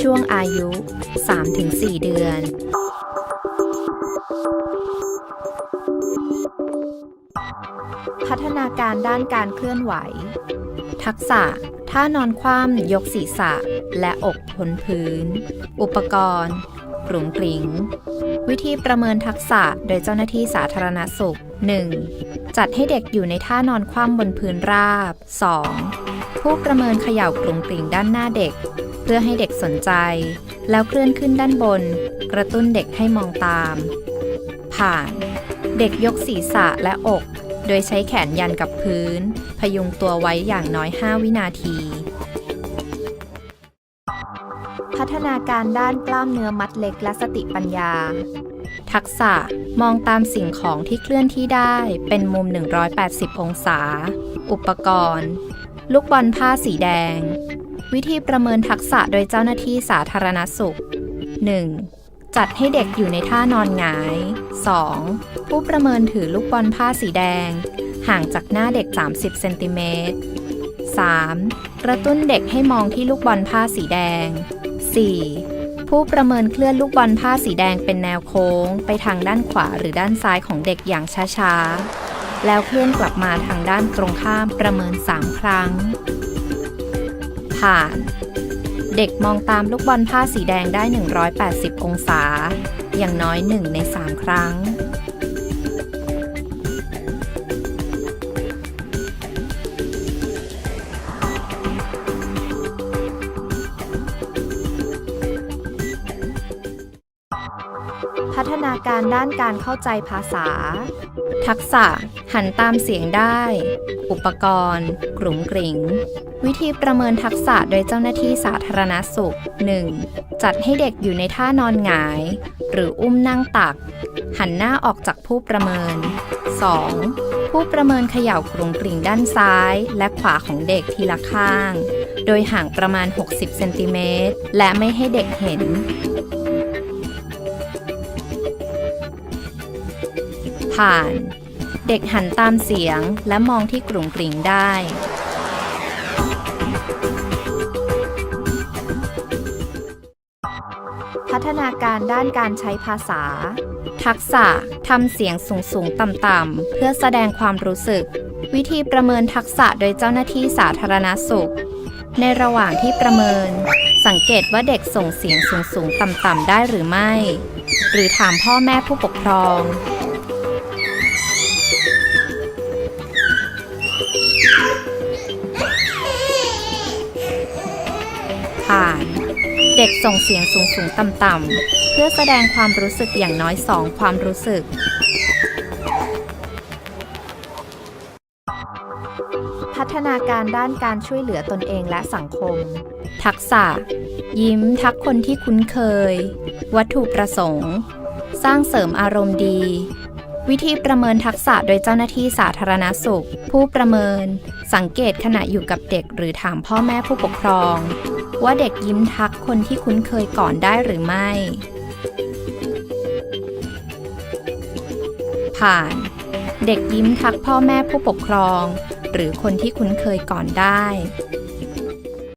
ช่วงอายุ 3-4 เดือน พัฒนาการด้านการเคลื่อนไหว ทักษะท่านอนคว่ำยกศีรษะ และอกพ้นพื้น อุปกรณ์กรุงกริง วิธีประเมินทักษะโดยเจ้าหน้าที่สาธารณสุข 1. จัดให้เด็กอยู่ในท่านอนคว่ำบนพื้นราบ 2. ผู้ประเมินเขย่ากรุงกริงด้านหน้าเด็ก เพื่อให้เด็กสนใจ แล้วเคลื่อนขึ้นด้านบน กระตุ้นเด็กให้มองตาม ผ่าน เด็กยกศีรษะและอก โดยใช้แขนยันกับพื้น พยุงตัวไว้อย่างน้อย 5 วินาที พัฒนาการด้านกล้ามเนื้อมัดเล็กและสติปัญญา ทักษะมองตามสิ่งของที่เคลื่อนที่ได้เป็นมุม 180 องศา อุปกรณ์ ลูกบอลผ้าสีแดง วิธีประเมินทักษะโดยเจ้าหน้าที่สาธารณสุข 1. จัดให้เด็กอยู่ในท่านอนหงาย 2. ผู้ประเมินถือลูกบอลผ้าสีแดง ห่างจากหน้าเด็ก 30 เซนติเมตร 3. กระตุ้นเด็กให้มองที่ลูกบอลผ้าสีแดง 4. ผู้ประเมินเคลื่อนลูกบอลผ้าสีแดงเป็นแนวโค้ง ไปทางด้านขวาหรือด้านซ้ายของเด็กอย่างช้าๆ แล้วเคลื่อนกลับมาทางด้านตรงข้ามประเมิน 3 ครั้ง ผ่าน เด็กมองตามลูกบอลผ้าสีแดงได้ 180 องศา อย่างน้อย 1 ใน 3 ครั้ง พัฒนาการด้านการเข้าใจภาษา ทักษะ หันตามเสียงได้ อุปกรณ์กรุงกริงวิธีประเมินทักษะโดยเจ้าหน้าที่สาธารณสุข 1. จัดให้เด็กอยู่ในท่านอนหงาย หรืออุ้มนั่งตัก หันหน้าออกจากผู้ประเมิน 2. ผู้ประเมินเขย่ากรุงกริ่งด้านซ้ายและขวาของเด็กทีละข้าง โดยห่างประมาณ 60 เซนติเมตร และไม่ให้เด็กเห็น ผ่าน เด็กหันตามเสียงและมองที่กรุงกริ่งได้ พัฒนาการด้านการใช้ภาษา ทักษะทำเสียงสูงสูงต่ำต่ำเพื่อแสดงความรู้สึก วิธีประเมินทักษะโดยเจ้าหน้าที่สาธารณสุข ในระหว่างที่ประเมิน สังเกตว่าเด็กส่งเสียงสูงสูงต่ำต่ำได้หรือไม่ หรือถามพ่อแม่ผู้ปกครอง ผ่าน เด็กส่งเสียงสูงสูงต่ำต่ำๆเพื่อแสดงความรู้สึกอย่างน้อยสองความรู้สึก พัฒนาการด้านการช่วยเหลือตนเองและสังคม ทักษะ ยิ้มทักคนที่คุ้นเคย วัตถุประสงค์ สร้างเสริมอารมณ์ดีวิธีประเมินทักษะโดยเจ้าหน้าที่สาธารณสุข ผู้ประเมิน สังเกตขณะอยู่กับเด็ก หรือถามพ่อแม่ผู้ปกครอง ว่าเด็กยิ้มทักคนที่คุ้นเคยก่อนได้หรือไม่ ผ่าน เด็กยิ้มทักพ่อแม่ผู้ปกครอง หรือคนที่คุ้นเคยก่อนได้